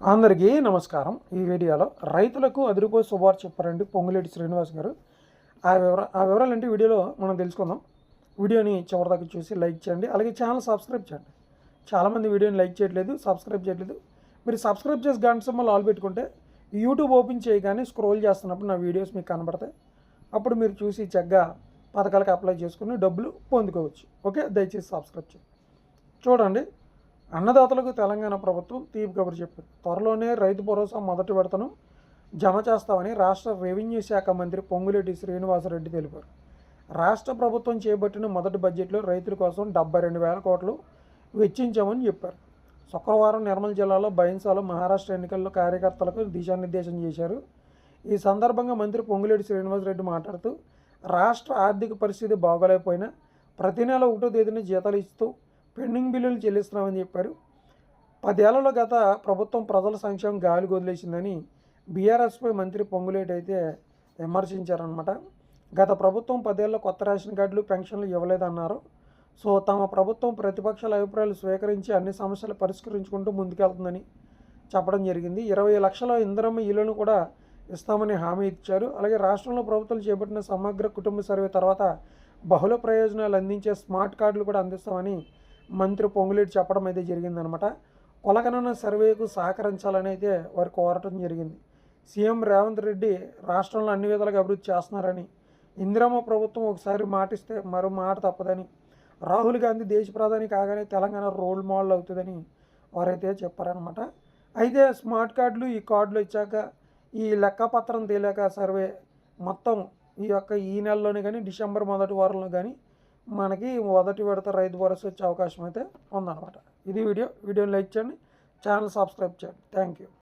అందరికీ నమస్కారం. ఈ వీడియోలో రైతులకు అదిరిపోయి శుభార్ చెప్పారండి పొంగులేటి శ్రీనివాస్ గారు. ఆ వివర ఆ వివరాలు ఏంటి వీడియోలో మనం తెలుసుకుందాం. వీడియోని చివరిదాకా చూసి లైక్ చేయండి అలాగే ఛానల్ సబ్స్క్రైబ్ చేయండి. చాలామంది వీడియోని లైక్ చేయట్లేదు సబ్స్క్రైబ్ చేయట్లేదు. మీరు సబ్స్క్రైబ్ చేసి గంట సమ్మలు ఆల్ పెట్టుకుంటే యూట్యూబ్ ఓపెన్ చేయగానే స్క్రోల్ చేస్తున్నప్పుడు నా వీడియోస్ మీకు కనబడతాయి. అప్పుడు మీరు చూసి చక్కగా పథకాలకు అప్లై చేసుకుని డబ్బులు పొందుకోవచ్చు. ఓకే దయచేసి సబ్స్క్రైబ్ చేయండి. చూడండి అన్నదాతలకు తెలంగాణ ప్రభుత్వం తీపి కబురు చెప్పింది. త్వరలోనే రైతు భరోసా మొదటి విడతను జమ చేస్తామని రాష్ట్ర రెవెన్యూ శాఖ మంత్రి పొంగులేటి శ్రీనివాసరెడ్డి తెలిపారు. రాష్ట్ర ప్రభుత్వం చేపట్టిన మొదటి బడ్జెట్లో రైతుల కోసం డెబ్బై రెండు వేల కోట్లు వెచ్చించామని చెప్పారు. శుక్రవారం నిర్మల్ జిల్లాలో బైన్సాలో మహారాష్ట్ర ఎన్నికల్లో కార్యకర్తలకు దిశానిర్దేశం చేశారు. ఈ సందర్భంగా మంత్రి పొంగులేటి శ్రీనివాసరెడ్డి మాట్లాడుతూ రాష్ట్ర ఆర్థిక పరిస్థితి బాగోలేకపోయినా ప్రతి నెల ఒకటో తేదీన జీతాలు ఇస్తూ పెండింగ్ బిల్లులు చెల్లిస్తున్నామని చెప్పారు. పదేళ్ళలో గత ప్రభుత్వం ప్రజల సంక్షేమం గాలి వదిలేసిందని బీఆర్ఎస్పై మంత్రి పొంగులేటి అయితే విమర్శించారనమాట గత ప్రభుత్వం పదేళ్ళ కొత్త రేషన్ కార్డులు పెన్షన్లు ఇవ్వలేదన్నారు. సో తమ ప్రభుత్వం ప్రతిపక్షాల అభిప్రాయాలు స్వీకరించి అన్ని సమస్యలు పరిష్కరించుకుంటూ ముందుకెళ్తుందని చెప్పడం జరిగింది. ఇరవై లక్షల ఇంధనమ్మ ఇళ్ళను కూడా ఇస్తామని హామీ ఇచ్చారు. అలాగే రాష్ట్రంలో ప్రభుత్వం చేపట్టిన సమగ్ర కుటుంబ సర్వే తర్వాత బహుళ ప్రయోజనాలు అందించే స్మార్ట్ కార్డులు కూడా అందిస్తామని మంత్రి పొంగులేటి చెప్పడం అయితే జరిగిందనమాట. కొలగనన సర్వేకు సహకరించాలని అయితే వారు కోరటం జరిగింది. సీఎం రేవంత్ రెడ్డి రాష్ట్రంలో అన్ని విధాలుగా అభివృద్ధి చేస్తున్నారని ఇందిరమ్మ ప్రభుత్వం ఒకసారి మాటిస్తే మరో మాట తప్పదని రాహుల్ గాంధీ దేశ ప్రధాని కాగానే తెలంగాణ రోల్ మోడల్ అవుతుందని వారైతే చెప్పారనమాట. అయితే స్మార్ట్ కార్డులు ఈ కార్డులు ఇచ్చాక ఈ లెక్కపత్రం తేలాక సర్వే మొత్తం ఈ యొక్క ఈ నెలలోనే కానీ డిసెంబర్ మొదటి వారంలో కానీ మనకి మొదటి విడత రైతు భరోసా వచ్చే అవకాశం అయితే ఉందన్నమాట. ఇది వీడియో. వీడియోని లైక్ చేయండి. ఛానల్ సబ్స్క్రైబ్ చేయండి. Thank you.